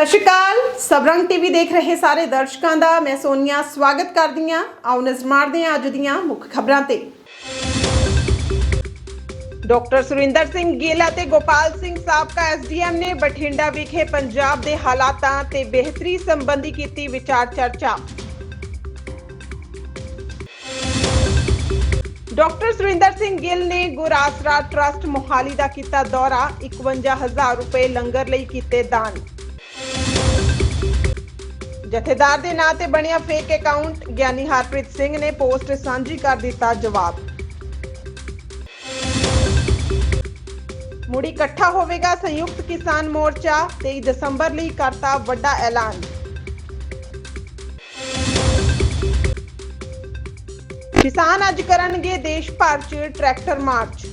ਸਤਿ ਸ਼੍ਰੀ ਅਕਾਲ। ਸਬਰੰਗ ਟੀਵੀ ਦੇਖ ਰਹੇ ਸਾਰੇ ਦਰਸ਼ਕਾਂ ਦਾ। ਮੈਂ ਸੋਨੀਆ, ਸਵਾਗਤ ਕਰਦੀ ਹਾਂ। ਆਓ ਨਜ਼ਰ ਮਾਰਦੇ ਹਾਂ ਅੱਜ ਦੀਆਂ ਮੁੱਖ ਖਬਰਾਂ ਤੇ। ਡਾਕਟਰ ਸੁਰਿੰਦਰ ਸਿੰਘ ਗਿੱਲ ਅਤੇ ਗੋਪਾਲ ਸਿੰਘ ਸਾਬਕਾ ਐਸਡੀਐਮ ਨੇ ਬਠਿੰਡਾ ਵਿਖੇ ਪੰਜਾਬ ਦੇ ਹਾਲਾਤਾਂ ਤੇ ਬਿਹਤਰੀ ਸੰਬੰਧੀ ਕੀਤੀ ਵਿਚਾਰ ਚਰਚਾ। ਡਾਕਟਰ ਸੁਰਿੰਦਰ ਸਿੰਘ ਗਿੱਲ ਨੇ ਗੁਰਾਸਰਾ ਟਰਸਟ ਮੋਹਾਲੀ ਦਾ ਕੀਤਾ ਦੌਰਾ। 51000 ਰੁਪਏ ਲੰਗਰ ਲਈ ਕੀਤੇ ਦਾਨ। ਜਥੇਦਾਰ ਦੇ ਨਾਂ ਤੇ ਬਣਿਆ ਫੇਕ ਅਕਾਊਂਟ ਗਿਆਨੀ ਹਰਪ੍ਰੀਤ ਸਿੰਘ ਨੇ ਪੋਸਟ ਸਾਂਝੀ ਕਰ ਦਿੱਤਾ ਜਵਾਬ। ਮੁੜੀ ਇਕੱਠਾ ਹੋਵੇਗਾ ਸੰਯੁਕਤ ਕਿਸਾਨ ਮੋਰਚਾ 23 ਦਸੰਬਰ ਲਈ ਕਰਤਾ ਵੱਡਾ ਐਲਾਨ। ਕਿਸਾਨ ਅੱਜ ਕਰਨਗੇ ਦੇਸ਼ ਭਰ 'ਚ ਟਰੈਕਟਰ ਮਾਰਚ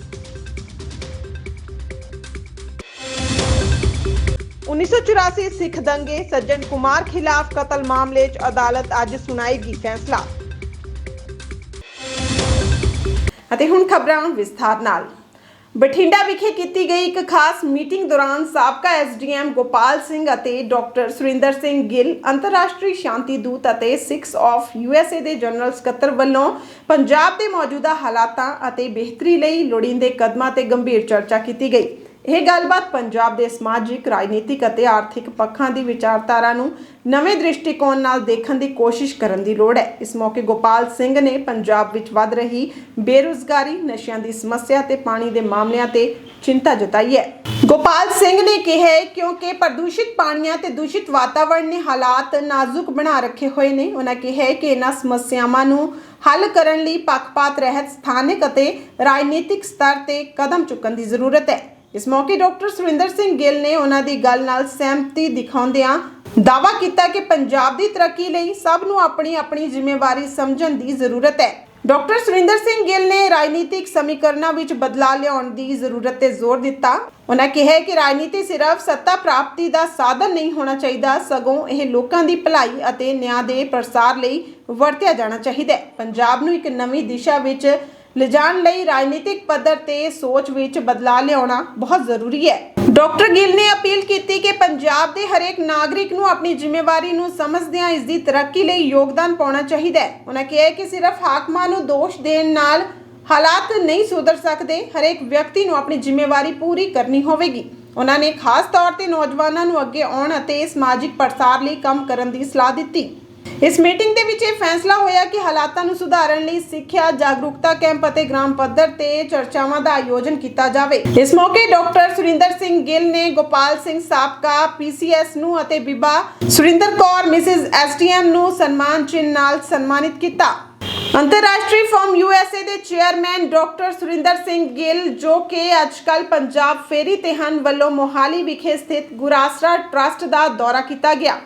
1984 ਸਿੱਖ ਦੰਗੇ ਸੱਜਣ ਕੁਮਾਰ ਖਿਲਾਫ ਕਤਲ ਮਾਮਲੇ 'ਚ ਅਦਾਲਤ ਅੱਜ ਸੁਣਾਏਗੀ ਫੈਸਲਾ। ਅਤੇ ਹੁਣ ਖਬਰਾਂ ਵਿਸਥਾਰ ਨਾਲ। ਬਠਿੰਡਾ ਵਿਖੇ ਕੀਤੀ ਗਈ ਇੱਕ ਖਾਸ ਮੀਟਿੰਗ ਦੌਰਾਨ ਸਾਬਕਾ ਐਸਡੀਐਮ ਗੋਪਾਲ ਸਿੰਘ ਅਤੇ ਡਾਕਟਰ ਸੁਰਿੰਦਰ ਸਿੰਘ ਗਿੱਲ, ਅੰਤਰਰਾਸ਼ਟਰੀ ਸ਼ਾਂਤੀ ਦੂਤ ਅਤੇ 6 ਆਫ ਯੂਐਸਏ ਦੇ ਜਨਰਲ ਸਕੱਤਰ ਵੱਲੋਂ ਪੰਜਾਬ ਦੇ ਮੌਜੂਦਾ ਹਾਲਾਤਾਂ ਅਤੇ ਬਿਹਤਰੀ ਲਈ ਲੋੜੀਂਦੇ ਕਦਮਾਂ ਤੇ ਗੰਭੀਰ ਚਰਚਾ ਕੀਤੀ ਗਈ। ਇਹ ਗੱਲਬਾਤ ਪੰਜਾਬ ਦੇ ਸਮਾਜਿਕ, ਰਾਜਨੀਤਿਕ ਅਤੇ ਆਰਥਿਕ ਪੱਖਾਂ ਦੀ ਵਿਚਾਰਧਾਰਾ ਨੂੰ ਨਵੇਂ ਦ੍ਰਿਸ਼ਟੀਕੋਣ ਨਾਲ ਦੇਖਣ ਦੀ ਕੋਸ਼ਿਸ਼ ਕਰਨ ਦੀ ਲੋੜ ਹੈ। ਇਸ ਮੌਕੇ ਗੋਪਾਲ ਸਿੰਘ ਨੇ ਪੰਜਾਬ ਵਿੱਚ ਵੱਧ ਰਹੀ ਬੇਰੁਜ਼ਗਾਰੀ, ਨਸ਼ਿਆਂ ਦੀ ਸਮੱਸਿਆ ਤੇ ਪਾਣੀ ਦੇ ਮਾਮਲਿਆਂ ਤੇ ਚਿੰਤਾ ਜਤਾਈ ਹੈ। ਗੋਪਾਲ ਸਿੰਘ ਨੇ ਕਿਹਾ ਕਿਉਂਕਿ ਪ੍ਰਦੂਸ਼ਿਤ ਪਾਣੀਆਂ ਤੇ ਦੂਸ਼ਿਤ ਵਾਤਾਵਰਣ ਨੇ ਹਾਲਾਤ ਨਾਜ਼ੁਕ ਬਣਾ ਰੱਖੇ ਹੋਏ ਨੇ। ਉਹਨਾਂ ਕਿਹਾ ਕਿ ਇਹਨਾਂ ਸਮੱਸਿਆਵਾਂ ਨੂੰ ਹੱਲ ਕਰਨ ਲਈ ਪੱਖਪਾਤ, ਰਹਿਤ, ਸਥਾਨਕ ਅਤੇ ਰਾਜਨੀਤਿਕ ਸਤਰ ਤੇ ਕਦਮ ਚੁੱਕਣ ਦੀ ਜ਼ਰੂਰਤ ਹੈ। ਇਸ ਮੌਕੇ ਡਾਕਟਰ ਸੁਰਿੰਦਰ ਸਿੰਘ ਗਿੱਲ ਨੇ ਉਹਨਾਂ ਦੀ ਗੱਲ ਨਾਲ ਸਹਿਮਤੀ ਦਿਖਾਉਂਦਿਆਂ ਦਾਅਵਾ ਕੀਤਾ ਕਿ ਪੰਜਾਬ ਦੀ ਤਰੱਕੀ ਲਈ ਸਭ ਨੂੰ ਆਪਣੀ ਆਪਣੀ ਜ਼ਿੰਮੇਵਾਰੀ ਸਮਝਣ ਦੀ ਜ਼ਰੂਰਤ ਹੈ। ਡਾਕਟਰ ਸੁਰਿੰਦਰ ਸਿੰਘ ਗਿੱਲ ਨੇ ਰਾਜਨੀਤਿਕ ਸਮੀਕਰਨਾਂ ਵਿੱਚ ਬਦਲਾਅ ਲਿਆਉਣ ਦੀ ਜ਼ਰੂਰਤ ਤੇ ਜ਼ੋਰ ਦਿੱਤਾ। ਉਹਨਾਂ ਕਿਹਾ ਕਿ ਰਾਜਨੀਤੀ ਸਿਰਫ ਸੱਤਾ ਪ੍ਰਾਪਤੀ ਦਾ ਸਾਧਨ ਨਹੀਂ ਹੋਣਾ ਚਾਹੀਦਾ, ਸਗੋਂ ਇਹ ਲੋਕਾਂ ਦੀ ਭਲਾਈ ਅਤੇ ਨਿਆਂ ਦੇ ਪ੍ਰਸਾਰ ਲਈ ਵਰਤਿਆ ਜਾਣਾ ਚਾਹੀਦਾ ਹੈ। ਪੰਜਾਬ ਨੂੰ ਇੱਕ ਨਵੀਂ ਦਿਸ਼ਾ ਵਿੱਚ ਲਿਜਾਣ ਲਈ ਰਾਜਨੀਤਿਕ ਪੱਧਰ ਤੇ ਸੋਚ ਵਿੱਚ ਬਦਲਾਅ ਲਿਆਉਣਾ ਬਹੁਤ ਜ਼ਰੂਰੀ ਹੈ। ਡਾਕਟਰ ਗਿੱਲ ਨੇ ਅਪੀਲ ਕੀਤੀ ਕਿ ਪੰਜਾਬ ਦੇ ਹਰੇਕ ਨਾਗਰਿਕ ਨੂੰ ਆਪਣੀ ਜ਼ਿੰਮੇਵਾਰੀ ਨੂੰ ਸਮਝਦਿਆਂ ਇਸ ਦੀ ਤਰੱਕੀ ਲਈ ਯੋਗਦਾਨ ਪਾਉਣਾ ਚਾਹੀਦਾ ਹੈ। ਉਹਨਾਂ ਕਿਹਾ ਕਿ ਸਿਰਫ ਹਾਕਮਾਂ ਨੂੰ ਦੋਸ਼ ਦੇਣ ਨਾਲ ਹਾਲਾਤ ਨਹੀਂ ਸੁਧਰ ਸਕਦੇ, ਹਰੇਕ ਵਿਅਕਤੀ ਨੂੰ ਆਪਣੀ ਜ਼ਿੰਮੇਵਾਰੀ ਪੂਰੀ ਕਰਨੀ ਹੋਵੇਗੀ। ਉਹਨਾਂ ਨੇ ਖਾਸ ਤੌਰ ਤੇ ਨੌਜਵਾਨਾਂ ਨੂੰ ਅੱਗੇ ਆਉਣ ਅਤੇ ਸਮਾਜਿਕ ਪ੍ਰਸਾਰ ਲਈ ਕੰਮ ਕਰਨ ਦੀ ਸਲਾਹ ਦਿੱਤੀ। ਇਸ ਮੀਟਿੰਗ ਦੇ ਵਿੱਚ ਇਹ ਫੈਸਲਾ ਹੋਇਆ ਕਿ ਹਾਲਾਤਾਂ ਨੂੰ ਸੁਧਾਰਨ ਲਈ ਸਿੱਖਿਆ, ਜਾਗਰੂਕਤਾ ਕੈਂਪ ਅਤੇ ਗ੍ਰਾਮ ਪੱਧਰ ਤੇ ਚਰਚਾਵਾਂ ਦਾ ਆਯੋਜਨ ਕੀਤਾ ਜਾਵੇ। ਇਸ ਮੌਕੇ ਡਾਕਟਰ ਸੁਰਿੰਦਰ ਸਿੰਘ ਗਿੱਲ ਨੇ ਗੋਪਾਲ ਸਿੰਘ ਸਾਬਕਾ, ਪੀਸੀਐਸ ਨੂੰ ਅਤੇ ਬੀਬਾ ਸੁਰਿੰਦਰ ਕੌਰ ਮਿਸਿਸ ਐਸਟੀਐਮ ਨੂੰ ਸਨਮਾਨ ਚਿੰਨ੍ਹ ਨਾਲ ਸਨਮਾਨਿਤ ਕੀਤਾ। ਅੰਤਰਰਾਸ਼ਟਰੀ ਫਰਮ ਯੂਐਸਏ ਦੇ ਚੇਅਰਮੈਨ ਡਾਕਟਰ ਸੁਰਿੰਦਰ ਸਿੰਘ ਗਿੱਲ, ਜੋ ਕਿ ਅੱਜਕੱਲ ਪੰਜਾਬ ਫੇਰੀ ਤੇ ਹਨ, ਵੱਲੋਂ ਮੋਹਾਲੀ ਵਿਖੇ ਸਥਿਤ ਗੁਰਾਸਰਾ ਟਰਸਟ ਦਾ ਦੌਰਾ ਕੀਤਾ ਗਿਆ।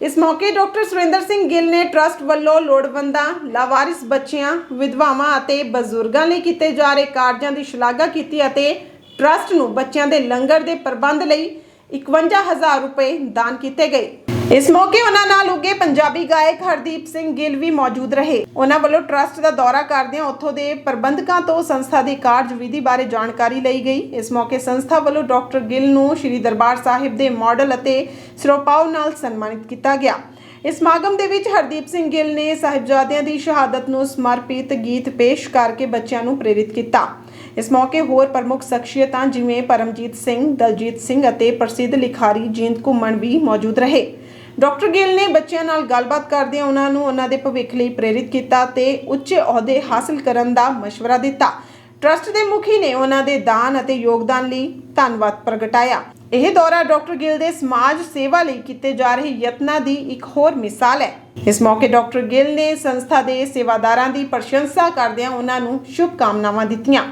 ਇਸ ਮੌਕੇ ਡਾਕਟਰ ਸੁਰਿੰਦਰ ਸਿੰਘ ਗਿੱਲ ਨੇ ਟਰਸਟ ਵੱਲੋਂ ਲੋੜਵੰਦਾਂ, ਲਾਵਾਰਿਸ ਬੱਚਿਆਂ, ਵਿਧਵਾਵਾਂ ਅਤੇ ਬਜ਼ੁਰਗਾਂ ਲਈ ਕੀਤੇ ਜਾ ਰਹੇ ਕਾਰਜਾਂ ਦੀ ਸ਼ਲਾਘਾ ਕੀਤੀ ਅਤੇ ਟਰਸਟ ਨੂੰ ਬੱਚਿਆਂ ਦੇ ਲੰਗਰ ਦੇ ਪ੍ਰਬੰਧ ਲਈ 51000 ਰੁਪਏ ਦਾਨ ਕੀਤੇ ਗਏ। ਇਸ ਮੌਕੇ ਉਹਨਾਂ ਨਾਲ ਉੱਗੇ ਪੰਜਾਬੀ ਗਾਇਕ ਹਰਦੀਪ ਸਿੰਘ ਗਿੱਲ ਵੀ ਮੌਜੂਦ ਰਹੇ। ਉਹਨਾਂ ਵੱਲੋਂ ਟਰਸਟ ਦਾ ਦੌਰਾ ਕਰਦਿਆਂ ਉੱਥੋਂ ਦੇ ਪ੍ਰਬੰਧਕਾਂ ਤੋਂ ਸੰਸਥਾ ਦੀ ਕਾਰਜਵਿਧੀ ਬਾਰੇ ਜਾਣਕਾਰੀ ਲਈ ਗਈ। ਇਸ ਮੌਕੇ ਸੰਸਥਾ ਵੱਲੋਂ ਡਾਕਟਰ ਗਿੱਲ ਨੂੰ ਸ੍ਰੀ ਦਰਬਾਰ ਸਾਹਿਬ ਦੇ ਮਾਡਲ ਅਤੇ ਸਿਰੋਪਾਓ ਨਾਲ ਸਨਮਾਨਿਤ ਕੀਤਾ ਗਿਆ। ਇਸ ਸਮਾਗਮ ਦੇ ਵਿੱਚ ਹਰਦੀਪ ਸਿੰਘ ਗਿੱਲ ਨੇ ਸਾਹਿਬਜ਼ਾਦਿਆਂ ਦੀ ਸ਼ਹਾਦਤ ਨੂੰ ਸਮਰਪਿਤ ਗੀਤ ਪੇਸ਼ ਕਰਕੇ ਬੱਚਿਆਂ ਨੂੰ ਪ੍ਰੇਰਿਤ ਕੀਤਾ। ਇਸ ਮੌਕੇ ਹੋਰ ਪ੍ਰਮੁੱਖ ਸ਼ਖਸੀਅਤਾਂ ਜਿਵੇਂ ਪਰਮਜੀਤ ਸਿੰਘ, ਦਲਜੀਤ ਸਿੰਘ ਅਤੇ ਪ੍ਰਸਿੱਧ ਲਿਖਾਰੀ ਜੀਂਦ ਘੁੰਮਣ ਵੀ ਮੌਜੂਦ ਰਹੇ। ਡਾਕਟਰ ਗਿੱਲ ਨੇ ਬੱਚਿਆਂ ਨਾਲ ਗੱਲਬਾਤ ਕਰਦਿਆਂ ਉਹਨਾਂ ਨੂੰ ਉਹਨਾਂ ਦੇ ਭਵਿੱਖ ਲਈ ਪ੍ਰੇਰਿਤ ਕੀਤਾ ਤੇ ਉੱਚੇ ਅਹੁਦੇ ਹਾਸਲ ਕਰਨ ਦਾ ਮਸ਼ਵਰਾ ਦਿੱਤਾ। ਟਰਸਟ ਦੇ ਮੁਖੀ ਨੇ ਉਹਨਾਂ ਦੇ ਦਾਨ ਅਤੇ ਯੋਗਦਾਨ ਲਈ ਧੰਨਵਾਦ ਪ੍ਰਗਟਾਇਆ। ਇਹ ਦੌਰਾ ਡਾਕਟਰ ਗਿੱਲ ਦੇ ਸਮਾਜ ਸੇਵਾ ਲਈ ਕੀਤੇ ਜਾ ਰਹੇ ਯਤਨਾਂ ਦੀ ਇੱਕ ਹੋਰ ਮਿਸਾਲ ਹੈ। ਇਸ ਮੌਕੇ ਡਾਕਟਰ ਗਿੱਲ ਨੇ ਸੰਸਥਾ ਦੇ ਸੇਵਾਦਾਰਾਂ ਦੀ ਪ੍ਰਸ਼ੰਸਾ ਕਰਦਿਆਂ ਉਹਨਾਂ ਨੂੰ ਸ਼ੁਭ ਕਾਮਨਾਵਾਂ ਦਿੱਤੀਆਂ।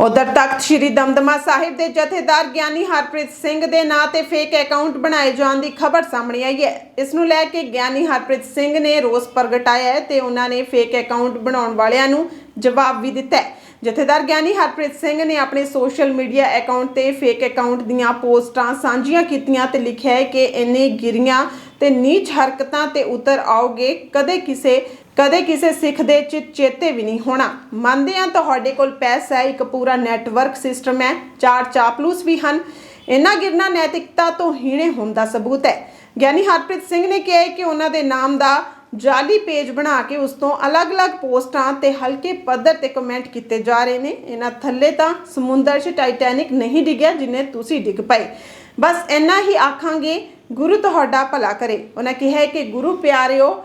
ਉਧਰ ਤਖਤ ਸ੍ਰੀ ਦਮਦਮਾ ਸਾਹਿਬ ਦੇ ਜਥੇਦਾਰ ਗਿਆਨੀ ਹਰਪ੍ਰੀਤ ਸਿੰਘ ਦੇ ਨਾਂ ਤੇ ਫੇਕ ਅਕਾਊਂਟ ਬਣਾਏ ਜਾਣ ਦੀ ਖਬਰ ਸਾਹਮਣੇ ਆਈ ਹੈ। ਇਸ ਨੂੰ ਲੈ ਕੇ ਗਿਆਨੀ ਹਰਪ੍ਰੀਤ ਸਿੰਘ ਨੇ ਰੋਸ ਪ੍ਰਗਟਾਇਆ ਹੈ ਤੇ ਉਹਨਾਂ ਨੇ ਫੇਕ ਅਕਾਊਂਟ ਬਣਾਉਣ ਵਾਲਿਆਂ ਨੂੰ ਜਵਾਬ ਵੀ ਦਿੱਤਾ ਹੈ। ਜਥੇਦਾਰ ਗਿਆਨੀ ਹਰਪ੍ਰੀਤ ਸਿੰਘ ਨੇ ਆਪਣੇ ਸੋਸ਼ਲ ਮੀਡੀਆ ਅਕਾਊਂਟ ਤੇ ਫੇਕ ਅਕਾਊਂਟ ਦੀਆਂ ਪੋਸਟਾਂ ਸਾਂਝੀਆਂ ਕੀਤੀਆਂ ਤੇ ਲਿਖਿਆ ਹੈ ਕਿ ਇੰਨੇ ਗਿਰੀਆਂ ਤੇ ਨੀਚ ਹਰਕਤਾਂ ਤੇ ਉਤਰ ਆਓਗੇ, ਕਦੇ ਕਿਸੇ ਕਦੇ ਕਿਸੇ ਸਿੱਖ ਦੇ ਚਿੱਤ ਚੇਤੇ ਵੀ ਨਹੀਂ ਹੋਣਾ। ਮੰਨਦੇ ਆ ਤੁਹਾਡੇ ਕੋਲ ਪੈਸਾ ਹੈ, ਇੱਕ ਪੂਰਾ ਨੈਟਵਰਕ ਸਿਸਟਮ ਹੈ, ਚਾਰ ਚਾਪਲੂਸ ਵੀ ਹਨ। ਇਹਨਾਂ ਗਿਰਨਾ ਨੈਤਿਕਤਾ ਤੋਂ ਹੀਣੇ ਹੋਣ ਦਾ ਸਬੂਤ ਹੈ। ਗਿਆਨੀ ਹਰਪ੍ਰੀਤ ਸਿੰਘ ਨੇ ਕਿਹਾ ਹੈ ਕਿ ਉਹਨਾਂ ਦੇ ਨਾਮ ਦਾ ਜਾਲੀ ਪੇਜ ਬਣਾ ਕੇ ਉਸ ਤੋਂ ਅਲੱਗ-ਅਲੱਗ ਪੋਸਟਾਂ ਤੇ ਹਲਕੇ ਪੱਧਰ ਤੇ ਕਮੈਂਟ ਕੀਤੇ ਜਾ ਰਹੇ ਨੇ। ਇਹਨਾਂ ਥੱਲੇ ਤਾਂ ਸਮੁੰਦਰ 'ਚ ਟਾਈਟੈਨਿਕ ਨਹੀਂ ਡਿੱਗਿਆ ਜਿੰਨੇ ਤੁਸੀਂ ਡਿੱਗ ਪਏ। ਬਸ ਇੰਨਾ ਹੀ ਆਖਾਂਗੇ, ਗੁਰੂ ਤੁਹਾਡਾ ਭਲਾ ਕਰੇ। ਉਹਨਾਂ ਕਿਹਾ ਕਿ ਗੁਰੂ ਪਿਆਰਿਓ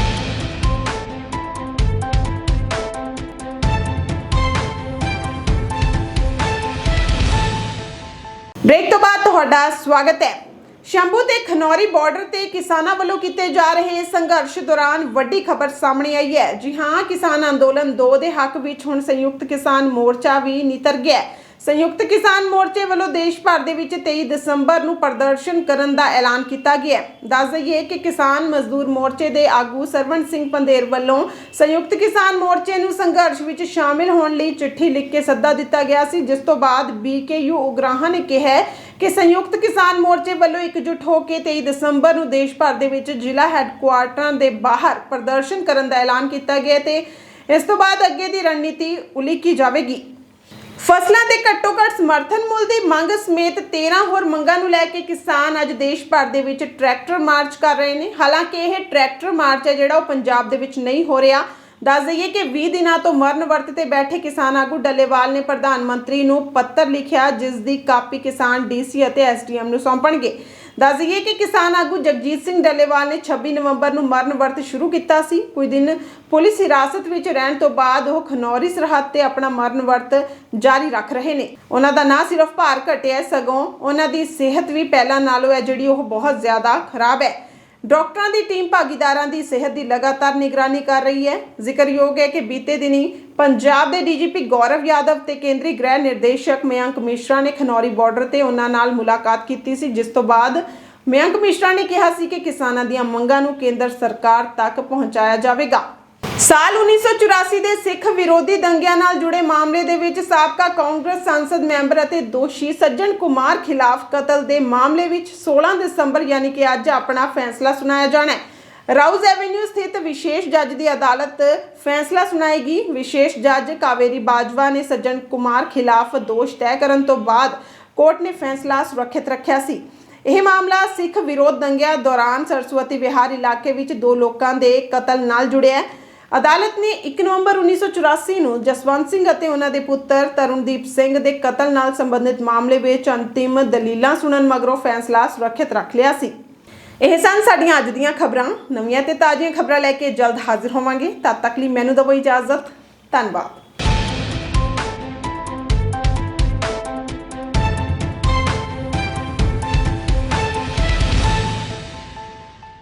ਤੁਹਾਡਾ ਸਵਾਗਤ ਹੈ। ਸ਼ੰਭੂ ਤੇ ਖਨੌਰੀ ਬਾਰਡਰ ਤੇ ਕਿਸਾਨਾਂ ਵੱਲੋਂ ਕੀਤੇ ਜਾ ਰਹੇ ਸੰਘਰਸ਼ ਦੌਰਾਨ ਵੱਡੀ ਖਬਰ ਸਾਹਮਣੇ ਆਈ ਹੈ। ਜੀ ਹਾਂ, ਕਿਸਾਨ ਅੰਦੋਲਨ 2 ਦੇ ਹੱਕ ਵਿੱਚ ਹੁਣ ਸੰਯੁਕਤ ਕਿਸਾਨ ਮੋਰਚਾ ਵੀ ਨਿਤਰ ਗਿਆ ਸੰਯੁਕਤ ਕਿਸਾਨ ਮੋਰਚੇ ਵੱਲੋਂ ਦੇਸ਼ ਭਰ ਦੇ ਵਿੱਚ 23 ਦਸੰਬਰ ਨੂੰ ਪ੍ਰਦਰਸ਼ਨ ਕਰਨ ਦਾ ਐਲਾਨ ਕੀਤਾ ਗਿਆ ਦੱਸ ਦਈਏ ਕਿ ਕਿਸਾਨ ਮਜ਼ਦੂਰ ਮੋਰਚੇ ਦੇ ਆਗੂ ਸਰਵਣ ਸਿੰਘ ਪੰਦੇਰ ਵੱਲੋਂ ਸੰਯੁਕਤ ਕਿਸਾਨ ਮੋਰਚੇ ਨੂੰ ਸੰਘਰਸ਼ ਵਿੱਚ ਸ਼ਾਮਿਲ ਹੋਣ ਲਈ ਚਿੱਠੀ ਲਿਖ ਕੇ ਸੱਦਾ ਦਿੱਤਾ ਗਿਆ ਸੀ, ਜਿਸ ਤੋਂ ਬਾਅਦ ਬੀਕੇਯੂ ਉਗਰਾਹਾਂ ਨੇ ਕਿਹਾ ਕਿ ਸੰਯੁਕਤ ਕਿਸਾਨ ਮੋਰਚੇ ਵੱਲੋਂ ਇਕਜੁੱਟ ਹੋ ਕੇ 23 ਦਸੰਬਰ ਨੂੰ ਦੇਸ਼ ਭਰ ਦੇ ਵਿੱਚ ਜ਼ਿਲ੍ਹਾ ਹੈੱਡਕੁਆਰਟਰਾਂ ਦੇ ਬਾਹਰ ਪ੍ਰਦਰਸ਼ਨ ਕਰਨ ਦਾ ਐਲਾਨ ਕੀਤਾ ਗਿਆ ਤੇ ਇਸ ਤੋਂ ਬਾਅਦ ਅੱਗੇ ਦੀ ਰਣਨੀਤੀ ਉਲੀਕੀ ਜਾਵੇਗੀ। ਫਸਲਾਂ ਦੇ ਘੱਟੋ ਘੱਟ ਸਮਰਥਨ ਮੁੱਲ ਦੀ ਮੰਗ ਸਮੇਤ 13 ਹੋਰ ਮੰਗਾਂ ਨੂੰ ਲੈ ਕੇ ਕਿਸਾਨ ਅੱਜ ਦੇਸ਼ ਭਰ ਦੇ ਵਿੱਚ ਟਰੈਕਟਰ ਮਾਰਚ ਕਰ ਰਹੇ ਨੇ। ਹਾਲਾਂਕਿ ਇਹ ਟਰੈਕਟਰ ਮਾਰਚ ਹੈ ਜਿਹੜਾ ਉਹ ਪੰਜਾਬ ਦੇ ਵਿੱਚ ਨਹੀਂ ਹੋ ਰਿਹਾ। ਦੱਸ ਦਈਏ ਕਿ 20 ਦਿਨਾਂ ਤੋਂ ਮਰਨ ਵਰਤ ਤੇ ਬੈਠੇ ਕਿਸਾਨ ਆਗੂ ਡੱਲੇਵਾਲ ਨੇ ਪ੍ਰਧਾਨ ਮੰਤਰੀ ਨੂੰ ਪੱਤਰ ਲਿਖਿਆ, ਜਿਸ ਦੀ ਕਾਪੀ ਕਿਸਾਨ ਡੀਸੀ ਅਤੇ ਐਸਡੀਐਮ ਨੂੰ ਸੌਂਪਣਗੇ। ਦੱਸ ਦਈਏ ਕਿ ਕਿਸਾਨ ਆਗੂ ਜਗਜੀਤ ਸਿੰਘ ਡੱਲੇਵਾਲ ਨੇ 26 ਨਵੰਬਰ ਨੂੰ ਮਰਨ ਵਰਤ ਸ਼ੁਰੂ ਕੀਤਾ ਸੀ। ਕੁਝ ਦਿਨ ਪੁਲਿਸ ਹਿਰਾਸਤ ਵਿੱਚ ਰਹਿਣ ਤੋਂ ਬਾਅਦ ਉਹ ਖਨੌਰੀ ਸਰਹੱਦ ਤੇ ਆਪਣਾ ਮਰਨ ਵਰਤ ਜਾਰੀ ਰੱਖ ਰਹੇ ਨੇ। ਉਹਨਾਂ ਦਾ ਨਾ ਸਿਰਫ ਭਾਰ ਘਟਿਆ ਸਗੋਂ ਉਹਨਾਂ ਦੀ ਸਿਹਤ ਵੀ ਪਹਿਲਾਂ ਨਾਲੋਂ ਹੈ, ਜਿਹੜੀ ਉਹ ਬਹੁਤ ਜ਼ਿਆਦਾ ਖਰਾਬ ਹੈ। ਡਾਕਟਰਾਂ ਦੀ ਟੀਮ ਭਾਗੀਦਾਰਾਂ ਦੀ ਸਿਹਤ ਦੀ ਲਗਾਤਾਰ ਨਿਗਰਾਨੀ ਕਰ ਰਹੀ ਹੈ। ਜ਼ਿਕਰਯੋਗ ਹੈ ਕਿ ਬੀਤੇ ਦਿਨੀ ਪੰਜਾਬ ਦੇ ਡੀਜੀਪੀ ਗੌਰਵ ਯਾਦਵ ਤੇ ਕੇਂਦਰੀ ਗ੍ਰਹਿ ਨਿਰਦੇਸ਼ਕ ਮਯੰਕ ਮਿਸ਼ਰਾ ਨੇ ਖਨੌਰੀ ਬਾਰਡਰ ਤੇ ਉਹਨਾਂ ਨਾਲ ਮੁਲਾਕਾਤ ਕੀਤੀ ਸੀ, ਜਿਸ ਤੋਂ ਬਾਅਦ ਮਯੰਕ ਮਿਸ਼ਰਾ ਨੇ ਕਿਹਾ ਸੀ ਕਿ ਕਿਸਾਨਾਂ ਦੀਆਂ ਮੰਗਾਂ ਨੂੰ ਕੇਂਦਰ ਸਰਕਾਰ ਤੱਕ ਪਹੁੰਚਾਇਆ ਜਾਵੇਗਾ। ਸਾਲ 1984 ਦੇ ਸਿੱਖ ਵਿਰੋਧੀ ਦੰਗਿਆਂ ਨਾਲ ਜੁੜੇ ਮਾਮਲੇ ਦੇ ਵਿੱਚ ਸਾਬਕਾ ਕਾਂਗਰਸ ਸੰਸਦ ਮੈਂਬਰ ਅਤੇ ਦੋਸ਼ੀ ਸੱਜਣ ਕੁਮਾਰ ਖਿਲਾਫ ਕਤਲ ਦੇ ਮਾਮਲੇ ਵਿੱਚ 16 ਦਸੰਬਰ ਯਾਨੀ ਕਿ ਅੱਜ ਆਪਣਾ ਫੈਸਲਾ ਸੁਣਾਇਆ ਜਾਣਾ ਹੈ। ਰਾਉਜ਼ ਐਵੇਨਿਊ ਸਥਿਤ ਵਿਸ਼ੇਸ਼ ਜੱਜ ਦੀ ਅਦਾਲਤ ਫੈਸਲਾ ਸੁਣਾਏਗੀ। ਵਿਸ਼ੇਸ਼ ਜੱਜ ਕਾਵੇਰੀ ਬਾਜਵਾ ਨੇ ਸੱਜਣ ਕੁਮਾਰ ਖਿਲਾਫ ਦੋਸ਼ ਤੈਅ ਕਰਨ ਤੋਂ ਬਾਅਦ ਕੋਰਟ ਨੇ ਫੈਸਲਾ ਸੁਰੱਖਿਅਤ ਰੱਖਿਆ ਸੀ। ਇਹ ਮਾਮਲਾ ਸਿੱਖ ਵਿਰੋਧ ਦੰਗਿਆਂ ਦੌਰਾਨ ਸਰਸਵਤੀ ਵਿਹਾਰ ਇਲਾਕੇ ਵਿੱਚ ਦੋ ਲੋਕਾਂ ਦੇ ਕਤਲ ਨਾਲ ਜੁੜਿਆ ਹੈ। ਅਦਾਲਤ ਨੇ 1 ਨਵੰਬਰ 1984 ਨੂੰ ਜਸਵੰਤ ਸਿੰਘ ਅਤੇ ਉਹਨਾਂ ਦੇ ਪੁੱਤਰ ਤਰਨਦੀਪ ਸਿੰਘ ਦੇ ਕਤਲ ਨਾਲ ਸੰਬੰਧਿਤ ਮਾਮਲੇ ਵਿੱਚ ਅੰਤਿਮ ਦਲੀਲਾਂ ਸੁਣਨ ਮਗਰੋਂ ਫੈਸਲਾ ਸੁਰੱਖਿਅਤ ਰੱਖ ਲਿਆ ਸੀ। ਇਹ ਸਨ ਸਾਡੀਆਂ ਅੱਜ ਦੀਆਂ ਖਬਰਾਂ। ਨਵੀਆਂ ਤੇ ਤਾਜ਼ੀਆਂ ਖਬਰਾਂ ਲੈ ਕੇ ਜਲਦ ਹਾਜ਼ਰ ਹੋਵਾਂਗੇ। ਤਦ ਤੱਕ ਲਈ ਮੈਨੂੰ ਦਿਓ ਇਜਾਜ਼ਤ। ਧੰਨਵਾਦ।